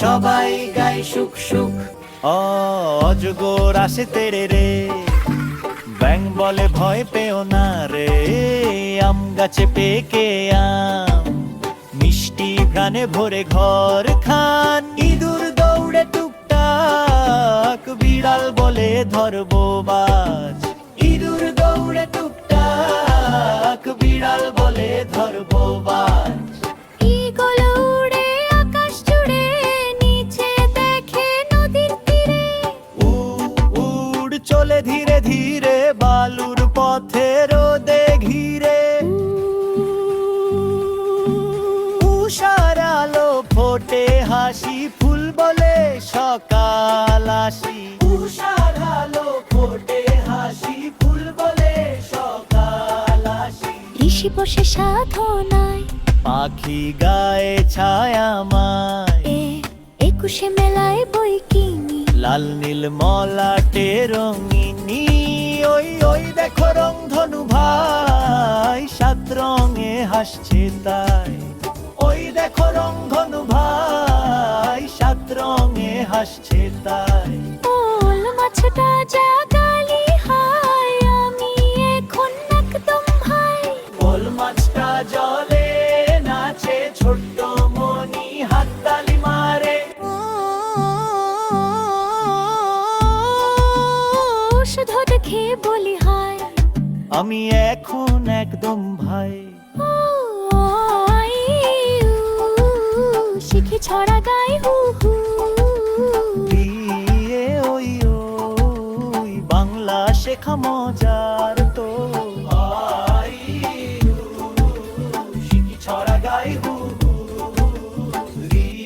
সবাই গাই সুখ সুখ। অজগর আসে তেরে রে। ব্যাং বলে ভয় পেও না রে। আম গাছে পেকে আম। মিষ্টি ঘ্রাণে ভরে ঘর খান। ইঁদুর দৌড়ে টুকটাক, বিড়াল বলে ধরবো বাজ। ইঁদুর দৌড়ে টুকটাক, বিড়াল বলে ধরবো বাজ। চলে ধীরে ধীরে বালুর পথে রোদে ঘিরে। উষার আলো ফোটে হাসি ফুল বলে সকাল আসি। উষার আলো ফোটে হাসি ফুল বলে সকাল আসি। ঋষি বসে সাধনায়। পাখি গায়ে ছায়ামায় এ একুশে মেলায় বই কিনি। লাল নীল মলাটে রঙিনী রঙে হাসছে তাই। ওই দেখো রং ধনু ভাই সাত রঙে হাসছে তাই। ওল মাছটা জাগালি হায় আমি এখন একদম ভাই। বল মাছটা জলে নাচে ছোট্ট মনি হাততালি মারে। ওষুধ খেয়ে বলি হায়। আমি এখন একদম ভাই। শিখি ছড়া গাই হু হু। ওই বাংলা শেখা মজার।